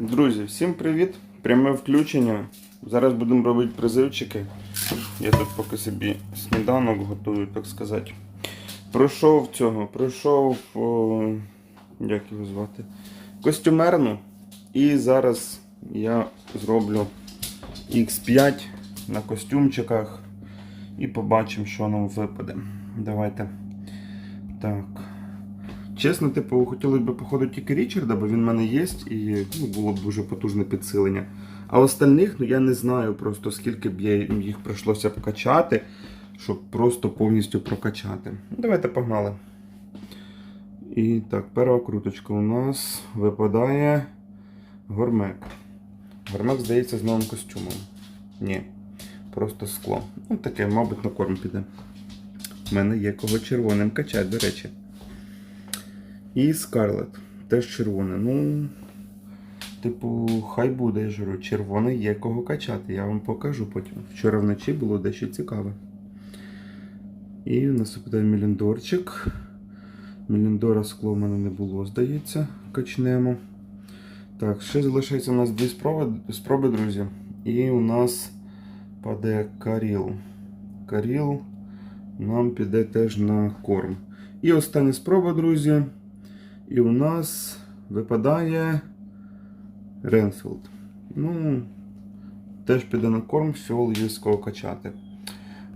Друзі, всім привіт! Пряме включення. Зараз будемо робити призивчики. Я тут поки собі сніданок готую, так сказати. Пройшов цього, пройшов, о, як його звати? Костюмерну. І зараз я зроблю X5 на костюмчиках і побачимо, що нам випаде. Давайте. Так. Чесно, типу, хотіли б походу тільки Річарда, бо він в мене є, і ну, було б дуже потужне підсилення. А остальних, ну я не знаю просто скільки б я їх прийшлося б качати, щоб просто повністю прокачати. Давайте погнали. І так, перша круточка у нас випадає гормек. Гормек, здається, з новим костюмом. Ні, просто скло. Ну таке, мабуть, на корм піде. У мене є кого червоним качати, до речі. І Скарлет. Теж червоне. Ну, типу, хай буде, я ж говорю, червоне є кого качати. Я вам покажу потім. Вчора вночі було дещо цікаве. І у нас випадає Міліндорчик. Міліндора скло в мене не було, здається. Качнемо. Так, ще залишається у нас дві спроби, спроби, друзі. І у нас паде Каріл. Каріл нам піде теж на корм. І остання спроба, друзі. І у нас випадає Ренфілд. Ну, теж піде на корм, фіол є качати.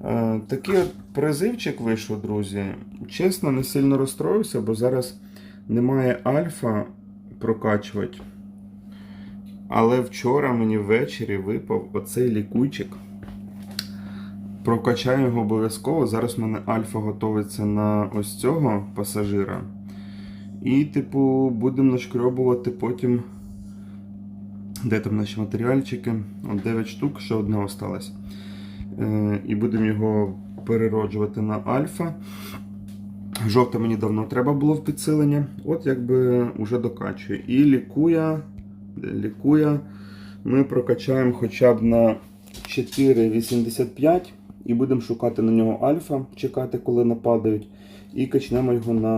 Е, такий от призивчик вийшов, друзі. Чесно, не сильно розстроївся, бо зараз немає альфа прокачувати. Але вчора мені ввечері випав оцей лікуйчик. Прокачаю його обов'язково. Зараз в мене альфа готується на ось цього пасажира. І, типу, будемо нашкрьобувати потім. Де там наші матеріальчики? От 9 штук, ще одне осталось. Е, і будемо його перероджувати на альфа. Жовте мені давно треба було в підсилення. От якби вже докачує. І лікує. Лікує. Ми прокачаємо хоча б на 4,85 і будемо шукати на нього альфа, чекати, коли нападають. І качнемо його на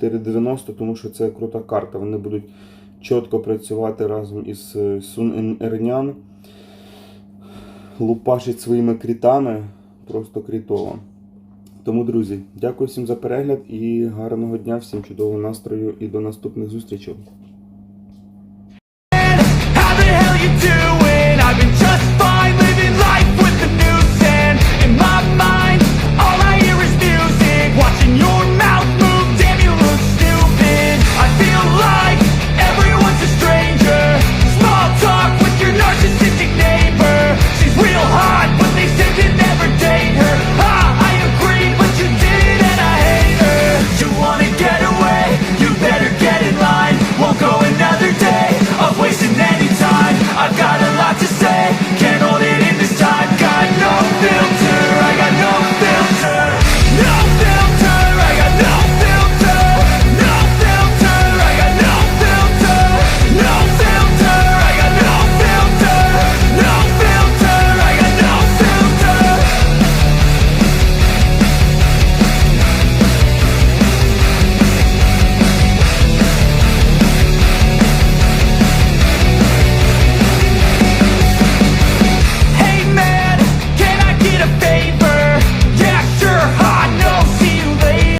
4,90, тому що це крута карта. Вони будуть чітко працювати разом із Сун Ернян. Лупашить своїми крітами. Просто крітово. Тому, друзі, дякую всім за перегляд і гарного дня, всім чудового настрою і до наступних зустрічей. Just fine.